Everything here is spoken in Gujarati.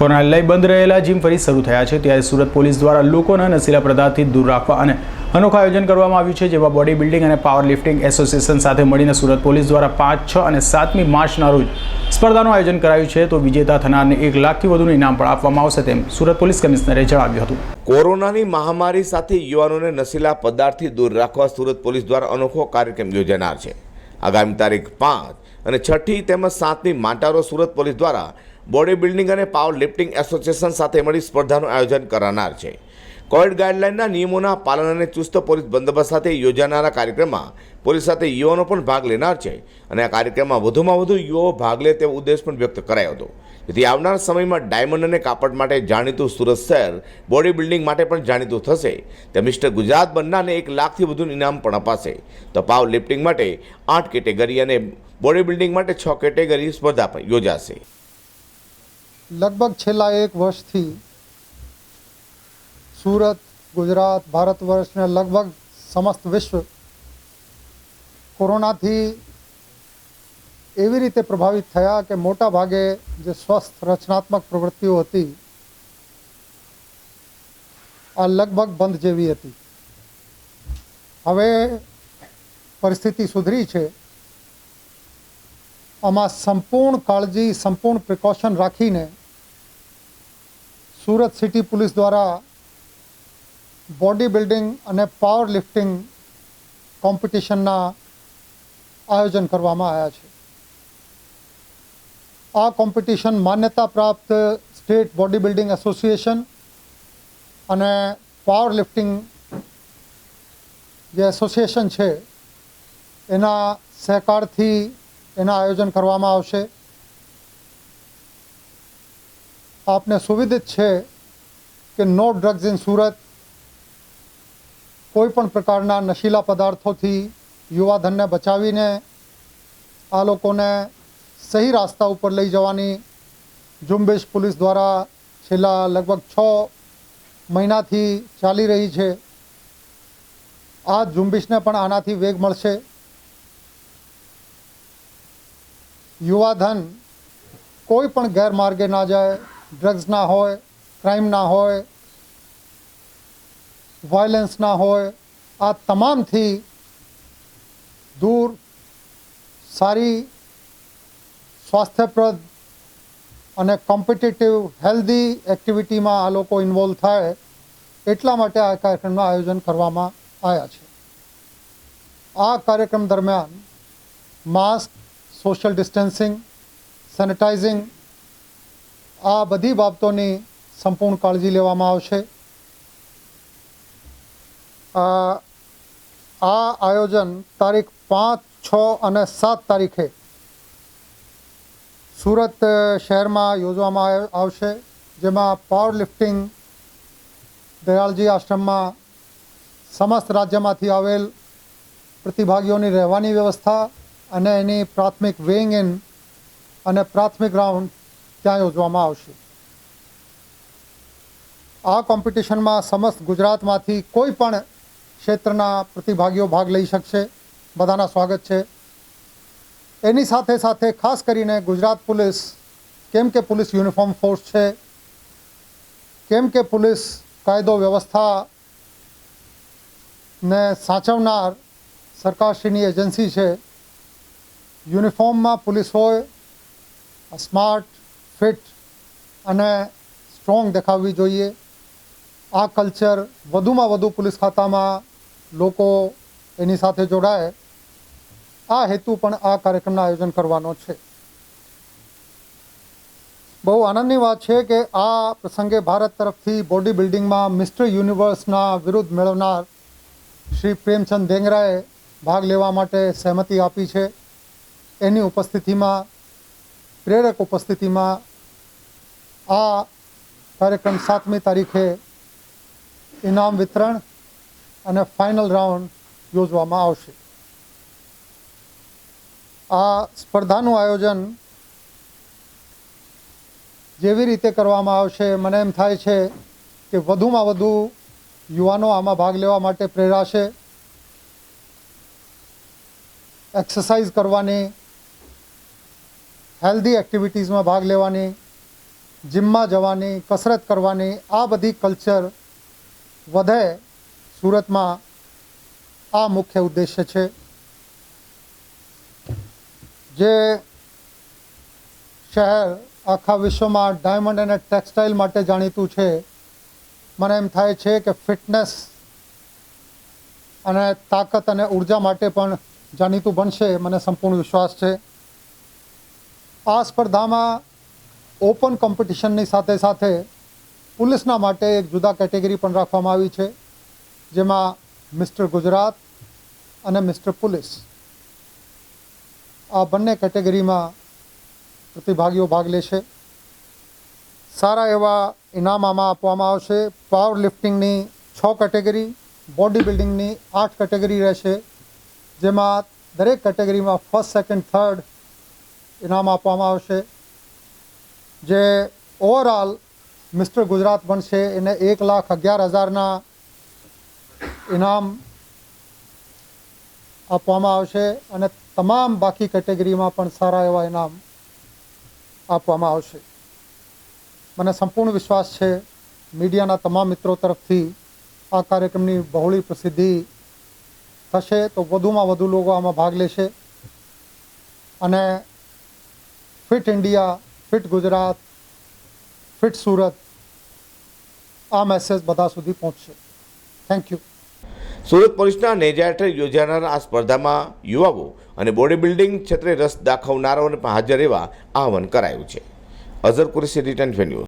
કોરોના લઈ બંધ રહેલા જીમ ફરી શરૂ થયા છે. ત્યારે સુરત પોલીસ દ્વારા લોકોને નશીલા પદાર્થથી દૂર રાખવા અને અનોખા આયોજન કરવામાં આવ્યું છે, જેમાં બોડી બિલ્ડિંગ અને પાવર લિફ્ટિંગ એસોસિએશન સાથે મળીને સુરત પોલીસ દ્વારા પાંચ, છ અને સાતમી માર્ચના રોજ સ્પર્ધાનું આયોજન કરાયું છે. તો વિજેતા થનારને એક લાખથી વધુનું ઇનામ પણ આપવામાં આવશે તેમ સુરત પોલીસ કમિશનરે જણાવ્યું હતું. કોરોનાની મહામારી સાથે યુવાનોને નશીલા પદાર્થથી દૂર રાખવા સુરત પોલીસ દ્વારા અનોખો કાર્યક્રમ યોજાનાર છે. આગામી તારીખ પાંચ અને છઠ્ઠી તેમજ સાતમી માટારો સુરત પોલીસ દ્વારા બોડી બિલ્ડિંગ અને પાવર લિફ્ટિંગ એસોસિએશન સાથે મળી સ્પર્ધાનું આયોજન કરનાર છે. કોવિડ ગાઈડલાઇનના નિયમોના પાલન અને ચુસ્ત પોલીસ બંદોબસ્ત સાથે યોજાનારા કાર્યક્રમમાં પોલીસ સાથે યુવાનો પણ ભાગ લેનાર છે અને આ કાર્યક્રમમાં વધુમાં વધુ યુવાઓ ભાગ લે તેવો ઉદ્દેશ પણ વ્યક્ત કરાયો હતો. જેથી આવનાર સમયમાં ડાયમંડ અને કાપડ માટે જાણીતું સુરત શહેર બોડી બિલ્ડિંગ માટે પણ જાણીતું થશે. તે મિસ્ટર ગુજરાત બનનારને એક લાખથી વધુનું ઇનામ પણ અપાશે. તો પાવર લિફ્ટિંગ માટે આઠ કેટેગરી અને બોડી બિલ્ડિંગ માટે છ કેટેગરી સ્પર્ધા પણ યોજાશે. લગભગ છેલ્લા એક વર્ષથી સુરત, ગુજરાત, ભારત વર્ષને લગભગ સમસ્ત વિશ્વ કોરોનાથી એવી રીતે પ્રભાવિત થયા કે મોટા ભાગે જે સ્વસ્થ રચનાત્મક પ્રવૃત્તિઓ હતી, આ લગભગ બંધ જેવી હતી. હવે પરિસ્થિતિ સુધરી છે. આમાં સંપૂર્ણ કાળજી, સંપૂર્ણ પ્રિકોશન રાખીને સુરત સિટી પોલીસ દ્વારા બોડી બિલ્ડિંગ અને પાવર લિફ્ટિંગ કોમ્પિટિશનના આયોજન કરવામાં આવ્યા છે. આ કોમ્પિટિશન માન્યતા પ્રાપ્ત સ્ટેટ બોડી બિલ્ડિંગ એસોસિએશન અને પાવર લિફ્ટિંગ જે એસોસિએશન છે, એના સહકારથી એના આયોજન કરવામાં આવશે. આપને સુવિધિત છે કે નો ડ્રગ્સ ઇન સુરત, કોઈ પણ પ્રકારના નશીલા પદાર્થોથી યુવાધનને બચાવીને આ લોકોને સહી રાસ્તા ઉપર લઈ જવાની ઝુંબેશ પોલીસ દ્વારા છેલ્લા લગભગ છ મહિનાથી ચાલી રહી છે. આ ઝુંબેશને પણ આનાથી વેગ મળશે. યુવાધન કોઈ પણ ગેરમાર્ગે ના જાય. ડ્રગ્સ ના હોય ક્રાઇમ ના હોય વાયલન્સ ના હોય આ તમામથી દૂર સારી સ્વાસ્થ્યપ્રદ અને કોમ્પિટિટિવ હેલ્ધી એક્ટિવિટીમાં આ લોકો ઇન્વોલ્વ થાય એટલા માટે આ કાર્યક્રમનું આયોજન કરવામાં આવ્યા છે. આ કાર્યક્રમ દરમિયાન માસ્ક સોશિયલ ડિસ્ટન્સિંગ સેનિટાઇઝિંગ આ બધી બાબતોની સંપૂર્ણ કાળજી લેવામાં આવશે. આ આયોજન તારીખ પાંચ, છ અને સાત તારીખે સુરત શહેરમાં યોજવામાં આવ- આવશે, જેમાં પાવર લિફ્ટિંગ દયાળજી આશ્રમમાં સમસ્ત રાજ્યમાંથી આવેલ પ્રતિભાગીઓની રહેવાની વ્યવસ્થા અને એની પ્રાથમિક વેઇંગ ઇન અને પ્રાથમિક રાઉન્ડ ત્યાં યોજવામાં આવશે. આ કોમ્પિટિશનમાં સમસ્ત ગુજરાતમાંથી કોઈ પણ ક્ષેત્રના પ્રતિભાગીઓ ભાગ લઈ શકશે. બધાના સ્વાગત છે. એની સાથે સાથે ખાસ કરીને ગુજરાત પોલીસ, કેમ કે પોલીસ યુનિફોર્મ ફોર્સ છે, કેમ કે પોલીસ કાયદો વ્યવસ્થા ને સાચવનાર સરકારશ્રીની એજન્સી છે, યુનિફોર્મમાં પોલીસ હોય, સ્માર્ટ ફિટ અને સ્ટ્રોંગ દેખાવવી જોઈએ. આ કલ્ચર વધુમાં વધુ પોલીસ ખાતામાં લોકો એની સાથે જોડાય. આ હેતુ પણ આ કાર્યક્રમના આયોજન કરવાનો છે. બહુ આનંદની વાત છે કે આ પ્રસંગે ભારત તરફથી બોડી બિલ્ડિંગમાં મિસ્ટર યુનિવર્સના વિરુદ્ધ મેળવનાર શ્રી પ્રેમચંદ ધેંગરાએ ભાગ લેવા માટે સહમતિ આપી છે. એની ઉપસ્થિતિમાં, પ્રેરક ઉપસ્થિતિમાં આ કાર્યક્રમ સાતમી તારીખે ઇનામ વિતરણ અને ફાઇનલ રાઉન્ડ યોજવામાં આવશે. આ સ્પર્ધાનું આયોજન જેવી રીતે કરવામાં આવશે, મને એમ થાય છે કે વધુમાં વધુ યુવાનો આમાં ભાગ લેવા માટે પ્રેરાશે. એક્સરસાઇઝ કરવાની હેલ્ધી એક્ટિવિટીઝમાં ભાગ લેવાની જિમમાં જવાની, કસરત કરવાની, આ બધી કલ્ચર વધે સુરતમાં, આ મુખ્ય ઉદ્દેશ્ય છે. જે શહેર આખા વિશ્વમાં ડાયમંડ અને ટેક્સટાઇલ માટે જાણીતું છે. મને એમ થાય છે કે ફિટનેસ અને તાકાત અને ઊર્જા માટે પણ જાણીતું બનશે. મને સંપૂર્ણ વિશ્વાસ છે. આ સ્પર્ધામાં ઓપન કોમ્પિટિશનની સાથે સાથે પોલીસના માટે એક જુદા કેટેગરી પણ રાખવામાં આવી છે, જેમાં મિસ્ટર ગુજરાત અને મિસ્ટર પોલીસ. આ બંને કેટેગરીમાં પ્રતિભાગીઓ ભાગ લેશે. સારા એવા ઇનામ આમાં આપવામાં આવશે. પાવર લિફ્ટિંગની છ કેટેગરી, બોડી બિલ્ડિંગની આઠ કેટેગરી રહેશે, જેમાં દરેક કેટેગરીમાં ફર્સ્ટ, સેકન્ડ, થર્ડ ઇનામ આપવામાં આવશે. જે ઓવરઓલ મિસ્ટર ગુજરાત બનશે, એને એક લાખ અગિયાર હજારના ઇનામ આપવામાં આવશે અને તમામ બાકી કેટેગરીમાં પણ સારા એવા ઇનામ આપવામાં આવશે. મને સંપૂર્ણ વિશ્વાસ છે, મીડિયાના તમામ મિત્રો તરફથી આ કાર્યક્રમની બહોળી પ્રસિદ્ધિ થશે તો વધુમાં વધુ લોકો આમાં ભાગ લેશે. અને fit India fit Gujarat, fit Surat, આ મેસેજ બધા સુધી પહોંચશે. થેન્ક યુ સુરત પોલીસના નેજા હેઠળ યોજાનાર આ સ્પર્ધામાં યુવાઓ અને બોડી બિલ્ડિંગ ક્ષેત્રે રસ દાખવનારાઓને હાજર રહેવા આહવાન કરાયું છે. Azhar Qureshi, return news.